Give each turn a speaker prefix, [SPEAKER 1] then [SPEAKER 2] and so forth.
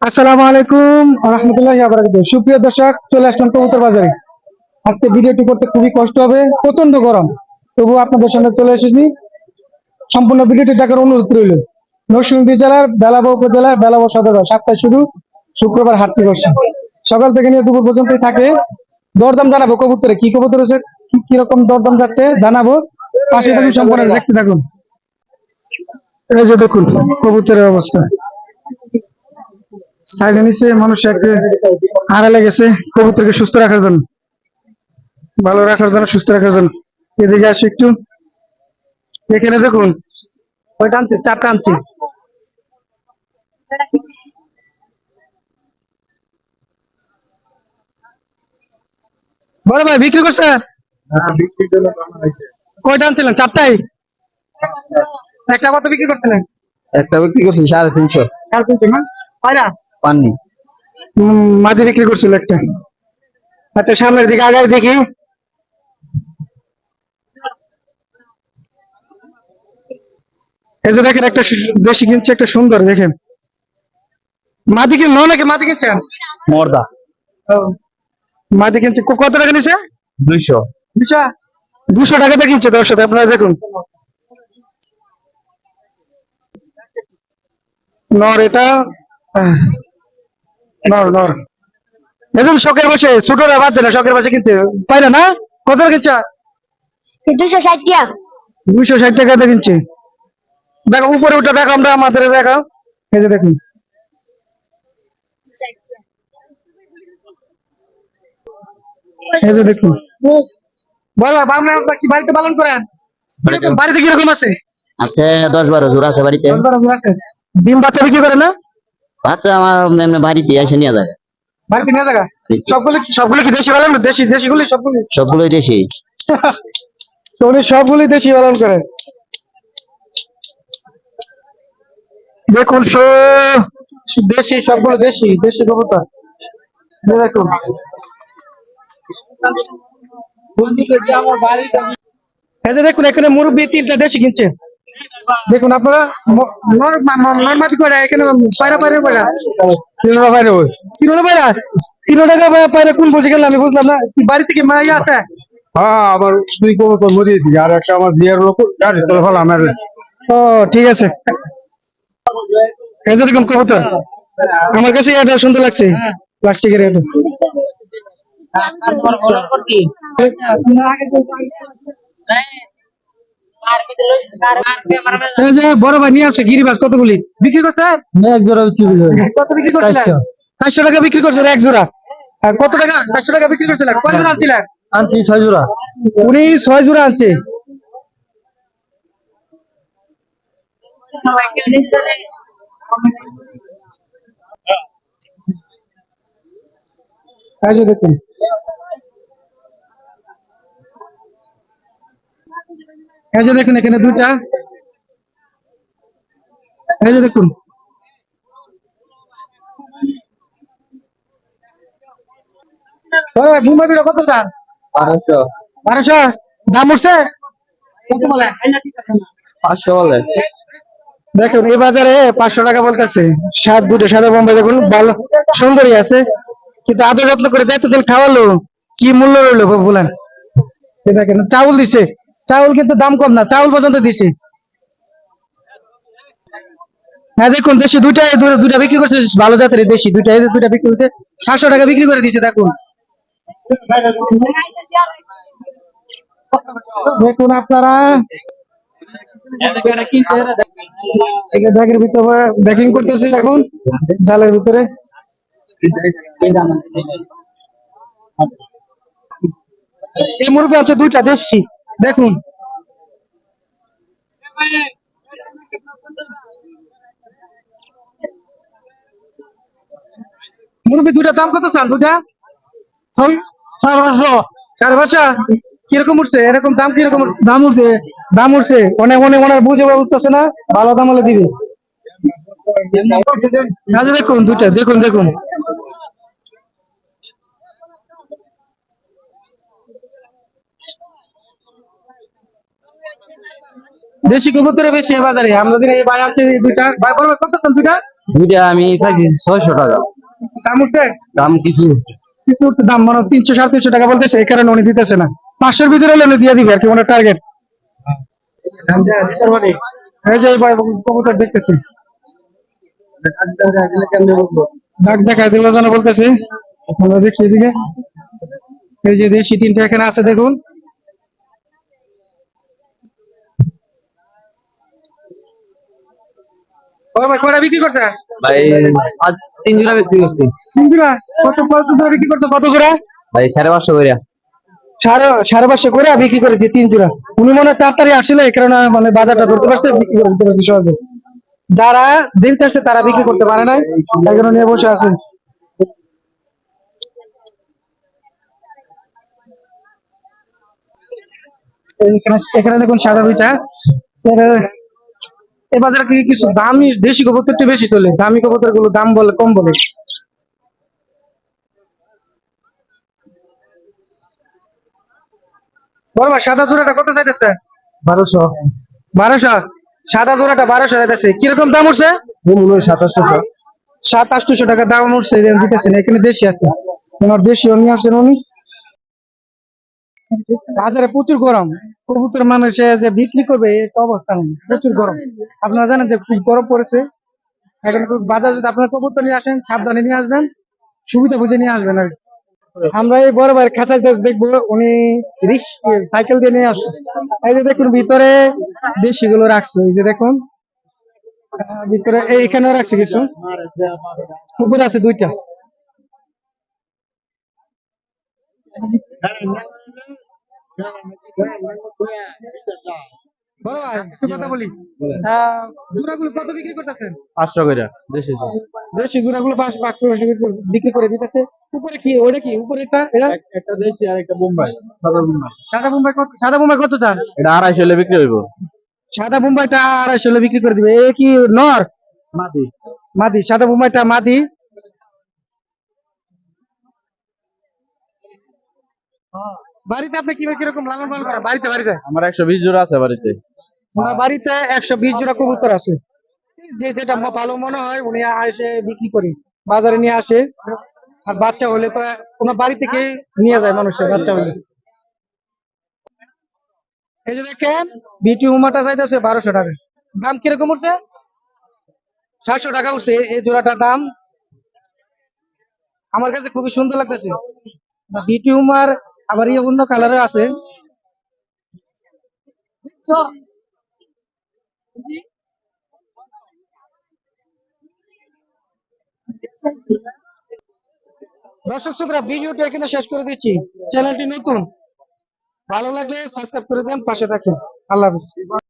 [SPEAKER 1] আসসালামু আলাইকুম রহমতুল্লাহ সুপ্রিয় দর্শক, চলে আসলাম কবুতর বাজারে। আজকে ভিডিওটি করতে খুবই কষ্ট হবে প্রচণ্ড গরম। তবু আপনাদের সামনে চলে এসেছি। সম্পূর্ণ ভিডিওটি দেখার অনুরোধ রইল। নরসিংদী জেলার বেলাবো উপজেলার বেলাবো সদর সাতটায় শুরু শুক্রবার হাটটি বসে সকাল থেকে নিয়ে দুপুর পর্যন্তই থাকে। দরদাম জানাব কবুতরে। কি কবুতর হচ্ছে? কি- কীরকম দরদাম যাচ্ছে জানাব। পাশে থাকুন, সম্পূর্ণ দেখতে থাকুন। এই যে দেখুন, কবুতরের অবস্থা। সাইডে নিচে মানুষ একটা আড়ালে গেছে কবুতরকে সুস্থ রাখার জন্য ভালো রাখার জন্য সুস্থ রাখার জন্য। এদিকে আসি একটু। এখানে দেখুন কয়টা আনছে চারটা আনছে। বড় ভাই বিক্রি করছে? কয়টা আনছিলেন? চারটাই? একটা। কত বিক্রি করছিলেন?
[SPEAKER 2] একটা বিক্রি করছি সাড়ে তিনশো।
[SPEAKER 1] চার তিনশো না? পায়রা
[SPEAKER 2] পাননি।
[SPEAKER 1] মাঝে বিক্রি করছিল একটা। আচ্ছা সামনের দিকে আগায় দেখি। এই যে দেখেন একটা দেশি কিনছে একটা সুন্দর দেখেন। মাদি কিন নাকি মাদি কিনছেন?
[SPEAKER 2] মর্দা।
[SPEAKER 1] মাদি কিনছে কত টাকা নিছে?
[SPEAKER 2] দুইশো।
[SPEAKER 1] দুশো দুশো টাকাতে কিনছে দর্শক আপনারা দেখুন। নর এটা শখের বসে ছোটরা বাচ্চা না শখের বসে কিনছে পাইলে না কত কিনছে?
[SPEAKER 3] দুশো ষাট টাকা।
[SPEAKER 1] দুইশো ষাট টাকাতে কিনছে। দেখো উপরে উঠে দেখো আমরা আমাদের দেখো। এই যে দেখুন। এই যে দেখুন। বলো আপনারা কি বাড়িতে পালন করেন? বাড়িতে। কীরকম আছে?
[SPEAKER 2] আছে দশ বারো জোড়া আছে বাড়িতে।
[SPEAKER 1] দশ আছে। ডিম বাচ্চা বিক্রি করে না?
[SPEAKER 2] বাচ্চা আমার এমনি বাড়িতে এসে নিয়ে যাবে।
[SPEAKER 1] বাড়িতে নিয়ে জায়গা সবগুলো কি সবগুলো কি দেশি পালন? দেশি দেশিগুলি সবগুলি
[SPEAKER 2] সবগুলোই দেশি।
[SPEAKER 1] উনি সবগুলি দেশি পালন করে। দেখুন দেশি সবগুলো দেশি দেশি কবুতর দেখুন। এই যে দেখুন এখানে মুরব্বী তিনটা দেশি কিনছে। দেখুন আপনারা নর্মাদি এখানে পায়রা পায়রা পায়রা তিনোটা পায়রা ওই তিনোটা পায়রা? পায়রা- কোন বসে গেল আমি বুঝলাম না। বাড়ি থেকে মাইয়া আছে
[SPEAKER 4] হ্যাঁ আমার দুই কবুতর মরিয়েছি আর একটা আমার বিয়ের লোক চলে
[SPEAKER 1] ও ঠিক আছে। কবুতর। আমার কাছে এটা সুন্দর লাগছে। প্লাস্টিকের এটা। বড় ভাই নিয়ে আসছে গিরিবাস কতগুলি? বিক্রি করছে?
[SPEAKER 4] এক জোড়া বিক্রি
[SPEAKER 1] কত বিক্রি করছিলেন? চারশো। টাকা বিক্রি করছেন এক জোড়া। কত টাকা? চারশো টাকা বিক্রি করছিলেন? কয় জোড়া আনছিলেন?
[SPEAKER 4] আনছি ছয় জোড়া।
[SPEAKER 1] উনি ছয় জোড়া আনছে। দেখুন। এই যে দেখুন এখানে দুইটা। এই যে দেখুন। ঘুমাবিরা কত চান?
[SPEAKER 2] পাঁচশো
[SPEAKER 1] বারোশো? দাম উঠছে? কত বলে?
[SPEAKER 2] পাঁচশো বলে।
[SPEAKER 1] দেখুন এই বাজারে পাঁচশো টাকা বলতেছে। সাত দুটো সাদা বোম্বাই দেখুন ভালো সুন্দরই আছে। কিন্তু আদর যত্ন করে এতদিন খাওয়ালো কি মূল্য রইল বলেন। দেখেন চাউল দিছে। চাউল কিন্তু দাম কম না, চাউল পর্যন্ত দিছে। হ্যাঁ দেখুন, দেশি দুইটা দুইটা বিক্রি করছে, ভালো জাতের দেশি দুইটা দুইটা বিক্রি করছে, সাতশো টাকা বিক্রি করে দিছে, দেখুন। দেখুন আপনারা। ব্যাগের ভিতরে ব্যাকিং করতেছে এখন, জালের ভিতরে। এই মুরগি আছে দুইটা দেশি। দেখুন। মুরগি দুইটা দাম কত চান? ছয় সাড়ে পাঁচশো। সাড়ে কীরকম উঠছে? এরকম দাম কীরকম? দাম উঠছে। দাম উঠছে। অনেক অনেক অনেক বুঝে উঠতেছে না, ভালো দাম হলে দিবে। দেখুন দুটা দেখুন দেখুন। দেশি কবুতরে বেশি বাজারে। আমাদের এই ভাই আছে এই দুইটা ভাই বলবে কত চান দুইটা?
[SPEAKER 2] দুইটা আমি চাইছি ছয়শো টাকা।
[SPEAKER 1] দাম উঠছে?
[SPEAKER 2] দাম কিছু
[SPEAKER 1] কিছু উঠছে দাম মনে তিনশো সাড়ে তিনশো টাকা বলতেছে এই কারণে উনি দিতেছে না। পাঁচশোর ভিতরে হলে দিয়ে দিবে আর কি ওনার টার্গেট এই যে ভাই কবুতর দেখতেছি। ডাক দেখা দিল যেন বলতেছে। আমরা দেখি এদিকে এই যে দেশি তিনটা এখানে আছে দেখুন। ও ভাই কয়টা বিক্রি করছে?
[SPEAKER 2] ভাই আজ তিন জোড়া বিক্রি করছি।
[SPEAKER 1] তিন জোড়া কত কত জোড়া বিক্রি করছে? কত জোড়া?
[SPEAKER 2] ভাই সাড়ে পাঁচশো করে
[SPEAKER 1] সাড়ে সাড়ে পাঁচশো করে বিক্রি করেছি তিন জোড়া উনি মনে হয় তাড়াতাড়ি আসছিল এই কারণে মানে বাজারটা ধরতে পারছে বিক্রি করে দিতে পারছে সহজে। যারা দেরিতে আসছে তারা বিক্রি করতে পারে না এই কারণে নিয়ে বসে আছেন এখানে এখানে দেখুন সাদা দুইটা। এই বাজারে কি কিছু দামি দেশি কবুতর একটু বেশি চলে? দামি কবুতরগুলো দাম বলে কম বলে? বড় সাদা জোড়াটা কত চাইতেছে?
[SPEAKER 4] বারোশো।
[SPEAKER 1] বারোশো? সাদা জোড়াটা বারোশো চাইতেছে। কীরকম দাম উঠছে?
[SPEAKER 4] মনে হয় সাতাশশো
[SPEAKER 1] সাত আটশো টাকা দাম উঠছে দিতেছেন এখানে দেশি আছে। ওনার দেশি নিয়ে আসছেন উনি। বাজারে প্রচুর গরম। কবুতর মানুষে যে বিক্রি করবে একটা অবস্থা প্রচুর গরম। আপনারা জানেন যে খুব গরম পড়েছে। এখন বাজার যদি আপনার কবুতর নিয়ে আসেন, সাবধানে নিয়ে আসবেন, সুবিধা বুঝে নিয়ে আসবেন আর। আমরা এই বড় ভাইয়ের খাঁচায় just দেখব, উনি রিক্স, সাইকেল দিয়ে নিয়ে আসেন এই যে দেখুন, ভিতরে দেশি গুলো রাখছে। এই যে দেখুন ভিতরে এইখানেও রাখছে কিছু। উপরে আছে দুইটা। বড় ভাই একটু কথা বলি। আহ, কত বিক্রি করতেছেন?
[SPEAKER 4] পাঁচশো করে দেশি
[SPEAKER 1] দেশি জোড়াগুলো পাঁচ পাঁচ বিক্রি করে দিতেছে। উপরে কি ওটা কি উপরে একটা
[SPEAKER 4] একটা দেশি আর একটা বোম্বাই সাদা বোম্বাই।
[SPEAKER 1] সাদা বোম্বাই কত সাদা বোম্বাই কত চান?
[SPEAKER 4] এটা আড়াইশো হলে বিক্রি হইব।
[SPEAKER 1] সাদা বোম্বাইটা আড়াইশো হলে বিক্রি করে দিবে। এ কি নর?
[SPEAKER 4] মাদি।
[SPEAKER 1] মাদি সাদা বোম্বাইটা মাদি। বাড়িতে আপনি কীভাবে কীরকম লালন পালন করেন? বাড়িতে বাড়িতে?
[SPEAKER 4] আমার একশো বিশ জোড়া আছে বাড়িতে।
[SPEAKER 1] ওনার বাড়িতে একশো বিশ জোড়া কবুতর আছে। যে যেটা ভালো মনে হয় উনি এসে বিক্রি করি। বাজারে নিয়ে আসে। আর বাচ্চা হলে তো ওনার বাড়ি থেকে নিয়ে যায় মানুষের বাচ্চা হলে। এই যে দেখেন বিটি উমাটা চাইতেছে বারোশো টাকা। দাম কীরকম উঠছে? সাতশো টাকা উঠছে। এই- এই জোড়াটার দাম। আমার কাছে খুবই সুন্দর লাগতেছে। বিটি উমার আবার ইয়ে অন্য কালারে আছে। দর্শক শ্রোতা ভিডিওটা এখানে শেষ করে দিচ্ছি। চ্যানেলটি নতুন। ভালো লাগলে সাবস্ক্রাইব করে দেন পাশে থাকেন। আল্লাহ হাফিজ।